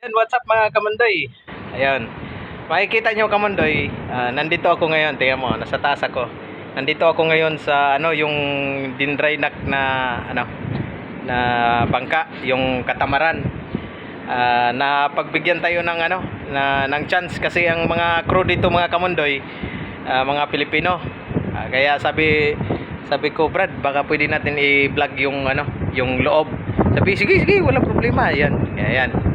Yan, what's up mga kamandoy? Ayan. Makikita nyo kamandoy, ah, nandito ako ngayon, tingnan mo, nasa taas ako. Nandito ako ngayon sa ano yung dindrynak na ano na bangka, yung katamaran. Ah, na pagbigyan tayo ng ano na ng chance kasi ang mga crew dito mga kamandoy, ah, mga Pilipino. Ah, kaya sabi sabi ko, Brad, baka pwede natin i-vlog yung ano, yung loob. Sabi, sige, sige, wala problema. Yan, yan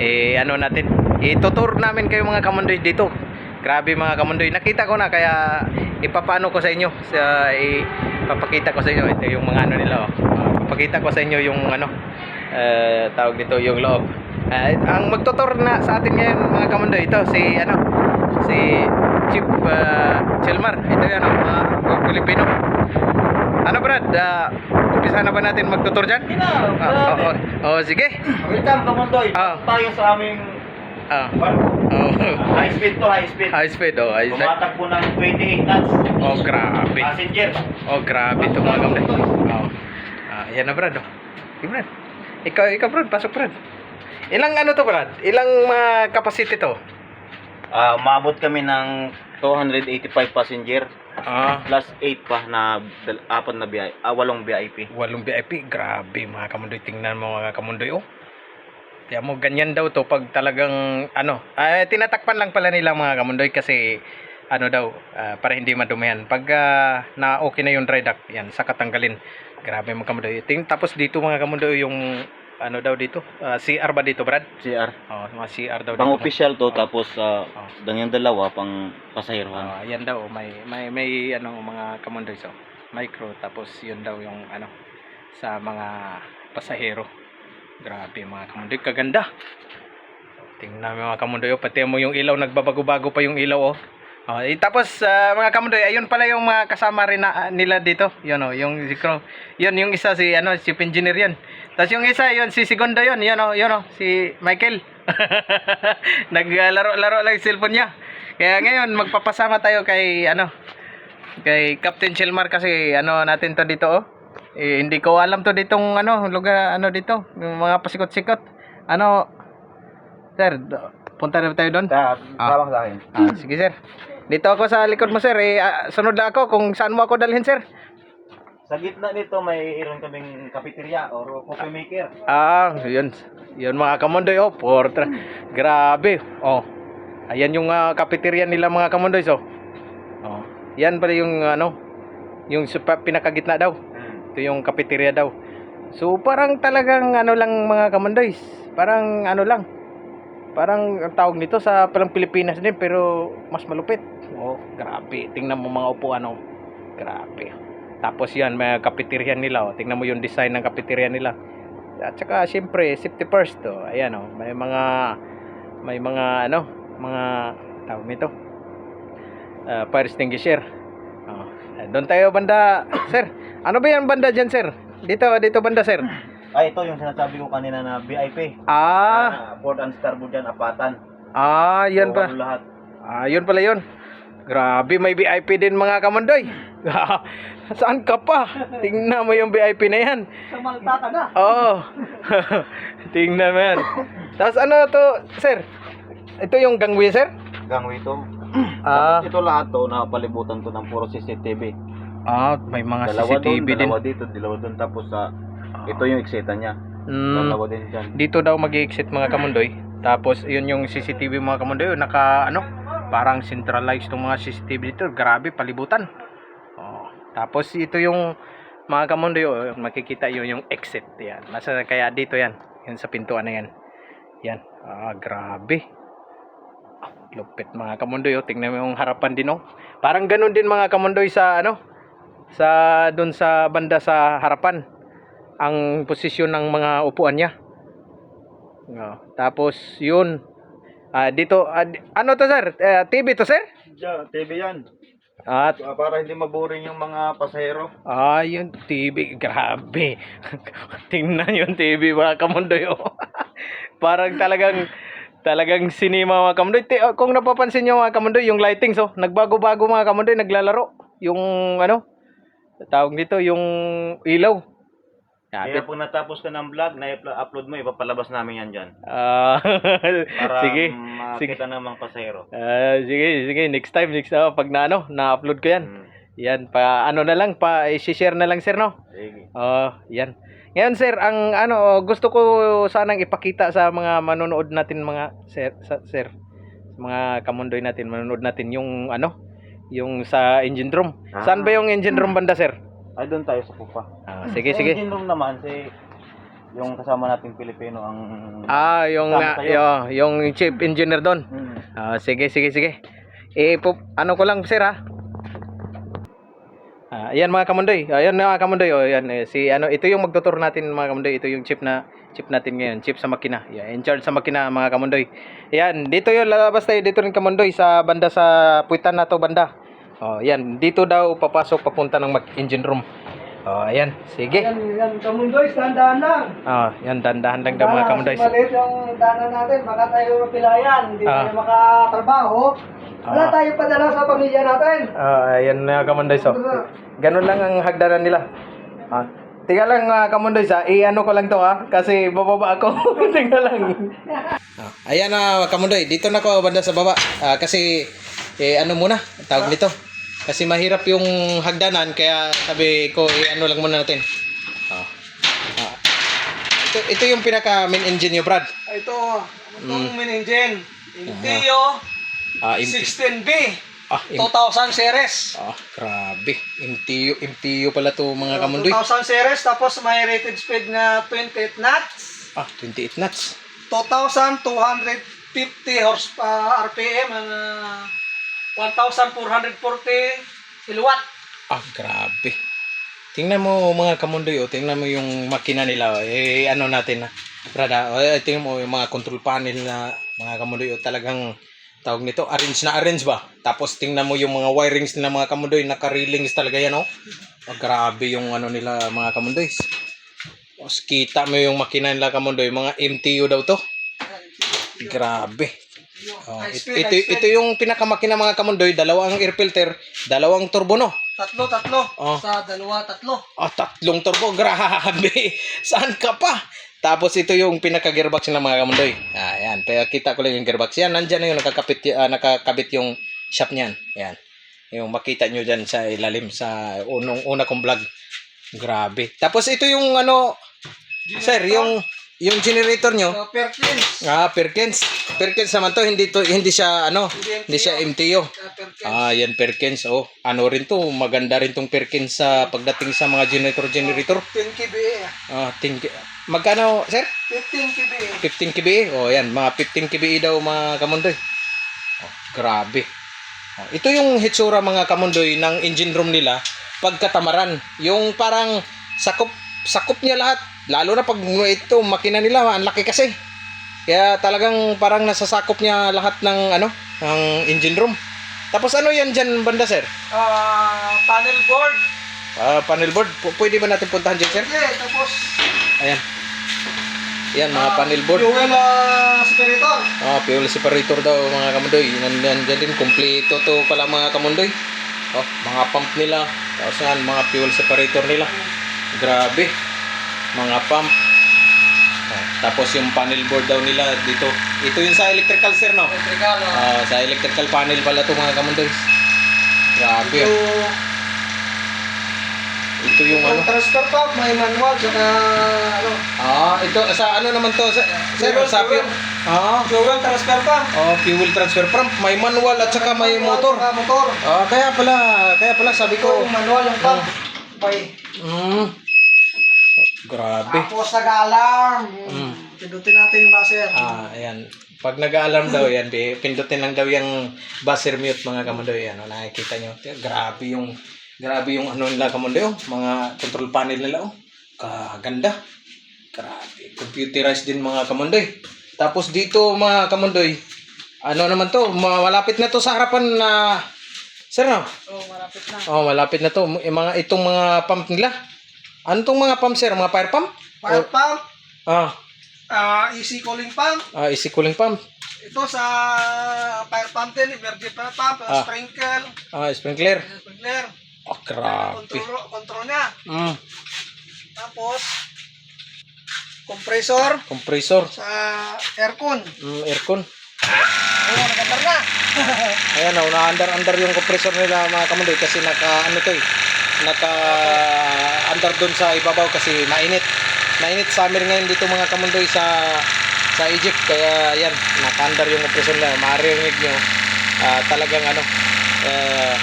eh ano natin itutur namin kayo mga kamundoy dito. Grabe mga kamundoy nakita ko na kaya ipapano ko sa inyo sa ipapakita ko sa inyo. Ito yung mga ano nila oh. Ah, papakita ko sa inyo yung ano eh, tawag dito yung loob. Ah, ang magtutur na sa atin ngayon mga kamundoy ito si ano si Chief uh, Chelmar. Ito yan oh, mga Pilipino. Ano Brad? Uh, umpisa na ba natin magtutur dyan? Ah, oh, oh, oh, sige Welcome, Kamundoy. Ah. Tayo sa aming ah oh. High speed to high speed. High speed, oh. High speed. Tumatakbo ng 28 knots. Oh, grabe. Passenger. Oh, grabe ito mga kamay. Oh. Ah, yan na, Brad. Oh. Hey, Brad. Ikaw, ikaw, Brad. Pasok, Brad. Ilang ano to, Brad? Ilang uh, capacity to? Ah, umabot kami ng 285 passenger Ah, plus 8 pa na dal- apat na VIP, ah, walong VIP. walong VIP. Grabe, mga kamundoy. Tingnan mo, mga kamundoy, oh. Kaya mo, ganyan daw to pag talagang, ano, ah, tinatakpan lang pala nila mga kamundoy kasi, ano daw, ah, para hindi madumihan. Pag ah, na okay na yung dry dock, yan, saka tanggalin. Grabe mga kamundoy. Ting, tapos dito mga kamundoy, yung, ano daw dito, ah, CR ba dito, Brad? CR. Oh, mga CR daw Pang dito. official to Oh. tapos uh, Oh. yung dalawa pang pasaherohan. Ah, yan daw, may, may, may, ano, mga kamundoy, so, micro, tapos yun daw yung, ano, sa mga pasahero. Grabe mga kamundoy, kaganda. Tingnan mo mga kamundoy, oh, pati mo yung ilaw, nagbabago-bago pa yung ilaw, oh. Oh, eh, tapos ah, mga kamundoy, ayun pala yung mga kasama rin na, nila dito. Yun oh, yung si Crow. Yun yung isa si ano, si engineer yan. Tapos yung isa, yun si Segundo yun, yun oh, yun oh, si Michael. Naglaro-laro lang yung cellphone niya. Kaya ngayon magpapasama tayo kay ano, kay Captain Chelmar kasi ano natin to dito oh. Eh, hindi ko alam to ditong ano, lugar ano dito, yung mga pasikot-sikot. Ano, sir, punta na tayo doon? Ah. tawag sa akin. Ah, sige sir. Dito ako sa likod mo sir. Eh, ah, sunod lang ako kung saan mo ako dalhin sir. Sa gitna nito may iron kaming cafeteria or coffee maker. Ah, yun. Yun mga kamondoy oh. Portra. Grabe. Oh. Ayan yung uh, cafeteria nila mga kamondoy so. Oh. Yan pala yung ano, yung pinakagitna daw. Hmm. Ito yung cafeteria daw. So parang talagang ano lang mga kamondoy. Parang ano lang. Parang ang tawag nito sa parang Pilipinas din pero mas malupit. Oh, grabe. Tingnan mo mga upuan oh. Grabe. Tapos yan, may cafeteria nila oh. Tingnan mo yung design ng cafeteria nila. At saka siyempre, safety first to. Ayan oh, may mga may mga ano, mga tawag nito. Uh, fire extinguisher. Oh. Doon tayo banda, sir. Ano ba yan banda diyan, sir? Dito, dito banda, sir. Ah, ito yung sinasabi ko kanina na VIP. Ah, Ah, board and starboard yan, apatan. ah, yan So, pa. ano lahat. Ah, yun pala yun. Grabe, may VIP din mga kamandoy. Saan ka pa? Tingnan mo yung VIP na yan. Sa Malta na. Oo. Tingnan mo yan. Tapos ano to, sir? Ito yung gangway, sir? Gangway ito. Ah, Ito lahat to, nakapalibutan to ng puro CCTV. ah may mga dalawa CCTV doon, din. dalawa dito, dalawa doon. Tapos sa, ito yung ekseta niya. Mm, Dalawa din dyan. dito daw mag-exit mga kamundoy. Tapos yun yung CCTV mga kamundoy, naka ano, parang centralized tong mga CCTV dito. Grabe, palibutan. Oh. Tapos ito yung mga kamundoy, oh, makikita yun yung exit. Yan. Nasa kaya dito yan. Yan sa pintuan na yan. Yan. Ah, grabe. Ah, Lupit mga kamundoy, oh. tingnan mo yung harapan din oh. Parang ganun din mga kamundoy sa ano, sa doon sa banda sa harapan ang posisyon ng mga upuan niya. No. Tapos yun. Ah dito ah, di- ano to sir? Eh, TV to sir? Diyan, TV yan. At Ah, Para hindi maboring yung mga pasahero. ah yun TV grabe. Tingnan yung TV mga kamundoy. Oh. Parang talagang talagang sinima mga kamundoy. Ti- ah, kung napapansin niyo mga kamundoy, yung lighting so nagbago-bago mga kamundoy, naglalaro. Yung ano? Tawag dito yung ilaw. Kaya pag natapos ka ng vlog, na-upload mo, ipapalabas namin yan dyan. Ah, Para sige. makita ng mga pasahero. Ah, sige, sige. Next time, next time. Pag na, ano, na-upload ko yan. Mm. Yan, pa, ano na lang, pa, i-share na lang, sir, no? Sige. Oh, yan. Ngayon, sir, ang, ano, gusto ko sanang ipakita sa mga manonood natin, mga, sir, sa, sir, mga kamundoy natin, manonood natin yung, ano, yung sa engine room. Saan ba yung engine room banda, sir? Ay, doon tayo sa pupa. Ah, sige, Sa sige. engine room naman, si yung kasama nating Pilipino ang... Ah, yung, ah, tayo. yung, yung chief engineer doon. Mm. Ah, sige, sige, sige. Eh, po, ano ko lang, sir, ha? Ah, ayan mga kamundoy. Ayan mga kamundoy. Oh, ayan, eh, si ano, ito yung magtutur natin mga kamundoy. Ito yung chip na chip natin ngayon, chip sa makina. Yeah, in charge sa makina mga kamundoy. Ayan, dito yung lalabas tayo dito rin kamundoy sa banda sa puwitan na to banda. Oh, ayan, dito daw papasok papunta ng mag- engine room. Oh, ayan. Sige. Yan, yan, kamundoy, tandaan lang. Ah, yan dandahan lang daw mga kamundoy. Kasi maliit yung daanan natin, baka tayo mapilayan, hindi Ah. tayo makatrabaho. Wala Ah. tayo padala sa pamilya natin. Ah, ayan mga kamundoy. So, ganun lang ang hagdanan nila. Ah, Tiga lang mga kamundoy sa i-ano ko lang to ha kasi bababa ako. Tiga lang. Ah, ayan na kamundoy, dito na ako banda sa baba. Ah, kasi eh ano muna, tawag nito. Kasi mahirap yung hagdanan kaya sabi ko i-ano lang muna natin. Ah. Ah. Ito, ito yung pinaka main engine nyo, Brad. Ito, itong Mm. main engine. Intio Ah, im- 16B, ah, im- 2000 series. ah, grabe. MTU, MTU pala to mga kamundoy. 2000 series, tapos may rated speed na 28 knots. Ah, 28 knots. 2,250 horsepower RPM, uh, 1,440 kilowatt. Ah, grabe. Tingnan mo mga kamundoy, oh. tingnan mo yung makina nila. oh. Eh, ano natin na. Brada, oh, eh, tingnan mo yung mga control panel na mga kamundoy. Oh, talagang tawag nito, arrange na arrange ba? Tapos tingnan mo yung mga wirings nila mga kamundoy, naka-railings talaga yan, oh. Ah, grabe yung ano nila mga kamundoy. Tapos kita mo yung makina nila kamundoy, mga MTU daw to. Grabe. Oh, it- ito, speed. ito yung pinakamakina mga kamundoy, dalawang air filter, dalawang turbo no. Tatlo, tatlo. Oh. Sa dalawa, tatlo. Ah, tatlong turbo. Grabe. Saan ka pa? Tapos ito yung pinaka-gearbox ng mga kamundoy. Ah, yan. Kaya kita ko lang yung gearbox. Yan, nandyan na yung nakakabit, ah, nakakabit yung shop niyan. Yan. Yung makita nyo dyan sa ilalim sa unong una kong vlog. Grabe. Tapos ito yung ano, sir, yung yung generator nyo. So, Perkins. Ah, Perkins. Perkins naman to, hindi to hindi siya ano, hindi siya MTO. Uh. Ah, yan Perkins. Oh, ano rin to, maganda rin tong Perkins sa pagdating sa mga generator generator. 15 kBA. Ah, think magkano, sir? 15 kBA. 15 kBA. Oh, yan, mga 15 kBA daw mga kamundoy. Oh, grabe. Oh, ito yung hitsura mga kamundoy ng engine room nila pagkatamaran. Yung parang sakop sakop niya lahat. Lalo na pag ito makina nila, ang laki kasi. Kaya talagang parang nasasakop niya lahat ng ano, ng engine room. Tapos ano yan dyan banda, sir? Ah, panel board. Ah, panel board. P- pwede ba natin puntahan dyan, sir? Okay, tapos Ayan. Yan, mga ah, panel board. Fuel ah, separator. Ah, fuel separator daw mga kamundoy. Nandiyan dyan din, kompleto to pala mga kamundoy. Oh, mga pump nila. Tapos yan, mga fuel separator nila. Grabe. Mga pump. Oh, tapos yung panel board daw nila dito. Ito yung sa electrical sir, no? Electrical. Ah, sa electrical panel pala to mga kamundoy. Grabe. Ito, oh. Ito yung ano. transfer pump, may manual, saka ano, Ah, ito sa ano naman to? Sa, sir, Fuel, sa fuel. Ah, fuel transfer pump. oh, fuel transfer pump. May manual at saka may motor. Ah, motor. Ah, kaya pala, kaya pala sabi Ito ko. yung manual yung pump. Okay. Mm. Grabe. Tapos nag-alarm. Mm. Pindutin natin yung buzzer. Ah, ayan. Pag nag-alarm daw yan, di- pindutin lang daw yung buzzer mute mga kamundoy. Ano, nakikita nyo. Grabe yung, grabe yung ano nila kamundoy. Oh. Mga control panel nila. Oh. Kaganda. Grabe. Computerized din mga kamundoy. Tapos dito mga kamundoy, ano naman to, ma- malapit na to sa harapan na, sir no? So, malapit na. Oh, malapit na to. Yung mga itong mga pump nila. Ano tong mga pump sir? Mga fire pump? Fire pump, Ah, ah, easy cooling pump. ah easy cooling pump. Ito sa fire pump din, emergency fire pump, Ah. sprinkle, Ah, sprinkler. sprinkler. Oh, grabe. Control, control niya. Mm. Tapos, compressor compressor, sa aircon. mm, aircon. Oo, nagandar na. Ayan o, na-under-under yung compressor nila mga kamundoy kasi naka, ano to eh, naka under dun sa ibabaw kasi mainit. Mainit summer ngayon dito mga kamundoy sa sa Egypt kaya yan, naka-under yung compressor nila. Maririnig nyo, ah, talagang ano, uh,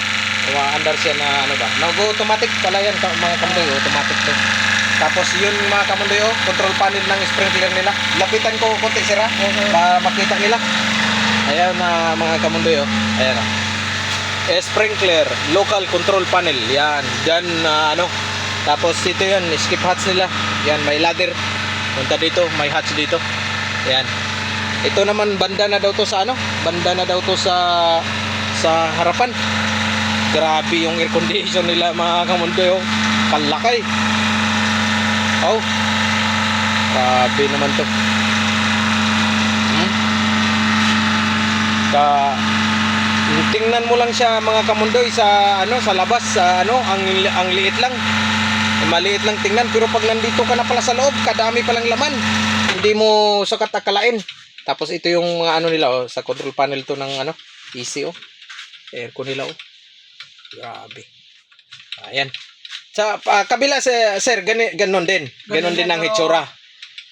under siya na ano ba, nag-automatic pala yan mga kamundoy, automatic to. Tapos yun mga kamundoy oh, control panel ng sprinkler nila. Lapitan ko konti sira para makita nila. Ayan na mga kamundoy oh. Ayan oh. Eh, sprinkler, local control panel. Yan, diyan na ano. Tapos ito 'yan, skip hatch nila. Yan, may ladder. Punta dito, may hatch dito. Yan. Ito naman banda na daw to sa ano? Banda na daw to sa sa harapan. Grabe yung air condition nila mga kamundoy oh. Kalakay. Oh. Grabe naman to. Hmm? Ka tingnan mo lang siya mga kamundoy sa ano sa labas sa ano ang ang liit lang. Maliit lang tingnan pero pag nandito ka na pala sa loob, kadami palang laman. Hindi mo sakat akalain. Tapos ito yung mga ano nila oh, sa control panel to ng ano, easy oh. Aircon nila oh. Grabe. Ayan. Sa ah, kabila sir, sir gani, ganon din. Ganon Ganon din ang hitsura.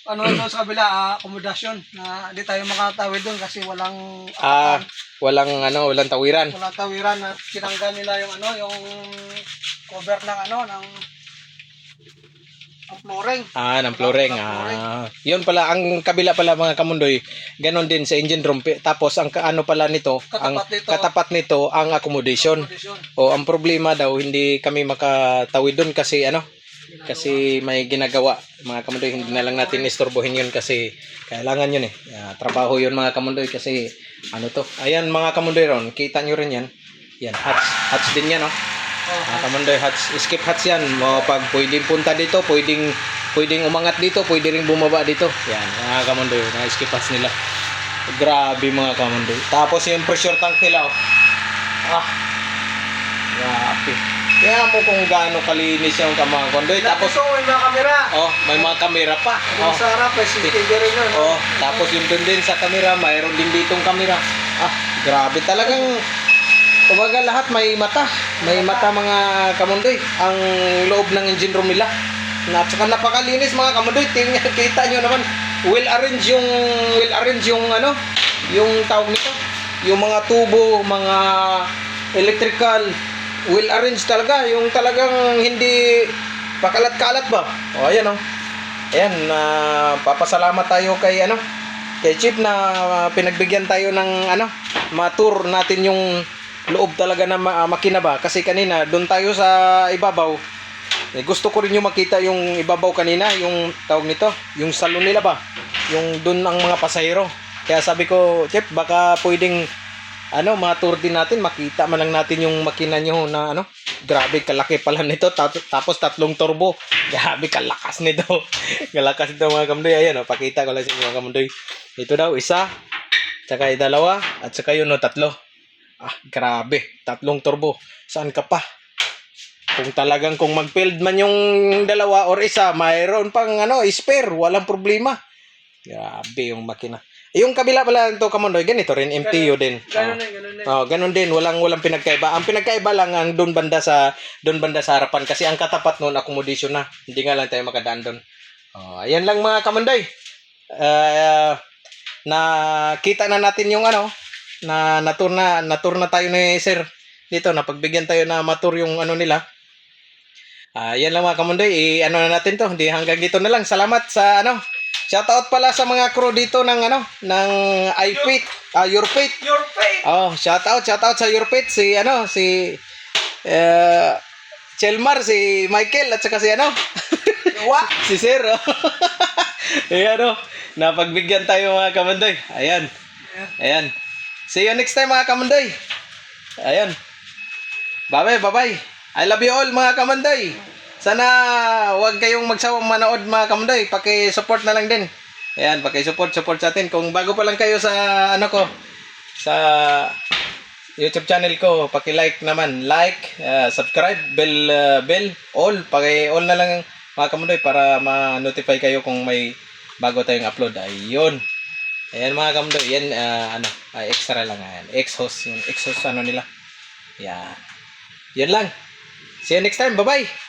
Ano ano sa kabila, ah, akomodasyon na di tayo makatawid doon kasi walang Ah, apakan, walang ano, walang tawiran. walang tawiran at tinanggal nila yung ano, yung cover ng ano, ng ang flooring. Ah, ng flooring. Ah, yun pala ang kabila pala mga kamundoy. Ganon din sa engine room. Pi- Tapos ang ka- ano pala nito, ang Katapat nito. katapat nito ang accommodation. Accommodation. O ang problema daw hindi kami makatawid doon kasi ano, kasi may ginagawa. Mga kamundoy hindi na lang natin istorbohin yun kasi kailangan yun eh. Ah, trabaho yun mga kamundoy kasi ano to? Ayan mga kamundoy ron kita nyo rin yan. Yan hatch hatch din yan no Oh, mga kamundoy hatch skip hatch yan. Mo pag pwedeng punta dito pwedeng pwedeng umangat dito pwede ring bumaba dito. Yan mga kamundoy mga skip hatch nila. Grabe mga kamundoy. Tapos yung pressure tank nila oh. ah kaya mo kung gaano kalinis yung mga kamundoy tapos Tapos may mga kamera. oh may mga kamera pa Yung oh sa harap, may CCTV rin yun. Oh, tapos yung dun din sa kamera, mayroon din ditong kamera. Ah, grabe talagang kumbaga lahat may mata. May mata mga kamundoy. Ang loob ng engine room nila. Na, at saka napakalinis mga kamundoy. Tingnan, kita nyo naman. Well arrange yung well arrange yung ano, yung tawag nito. Yung mga tubo, mga electrical, well arranged talaga. Yung talagang hindi pakalat-kalat ba? O, ayan oh. Ayan, na papasalamat tayo kay ano, kay Chief na ah, pinagbigyan tayo ng ano, ma-tour natin yung loob talaga na ma- makina ba kasi kanina doon tayo sa ibabaw. Eh, gusto ko rin yung makita yung ibabaw kanina, yung tawag nito, yung salon nila ba? Yung doon ang mga pasahero. Kaya sabi ko, Chef, baka pwedeng ano, ma-tour din natin, makita man lang natin yung makina nyo na ano, grabe kalaki pala nito, tapos tatlong turbo, grabe kalakas nito, kalakas nito mga kamundoy, ayan o, pakita ko lang sa mga kamundoy, ito daw, isa, tsaka yung dalawa, at saka yun o, tatlo, ah, grabe, tatlong turbo, saan ka pa? Kung talagang kung mag-build man yung dalawa or isa, mayroon pang ano, spare, walang problema. Grabe yung makina. Yung kabila pala ito kamondoy, ganito rin, MTU din. Ganun din, ganun din. Oh, ganun din, walang walang pinagkaiba. Ang pinagkaiba lang ang doon banda sa doon banda sa harapan kasi ang katapat noon accommodation na. Hindi nga lang tayo makadaan doon. Oh, ayan lang mga kamondoy. Uh, na kita na natin yung ano na natur na natur na tayo ni Sir dito na pagbigyan tayo na matur yung ano nila. Ah, yan lang mga kamondoy, i ano na natin to. Hindi hanggang dito na lang. Salamat sa ano. Shoutout pala sa mga crew dito ng ano ng iFit, ah Your Fit. Your faith! Oh, shout out, shout out sa your pet si ano, si eh Chelmar, si Michael at saka si ano, Wa! si Sir. Oh. Ayan oh, napagbigyan tayo mga kamandoy. Ayan. Ayan. See you next time mga kamandoy. Ayan. Bye-bye, bye-bye. I love you all mga kamandoy. Sana wag kayong magsawang manood mga kamandoy. Paki-support na lang din. Ayan, paki-support, support sa atin. Kung bago pa lang kayo sa ano ko, sa YouTube channel ko, paki-like naman, like, uh, subscribe, bell, uh, bell, all, paki-all na lang mga kamundoy para ma-notify kayo kung may bago tayong upload. Ayun. Ayan mga kamdo, yan ah, ano, ay extra lang ayan. Exhaust, yung exhaust ano nila. Yan. Yan lang. See you next time. Bye-bye.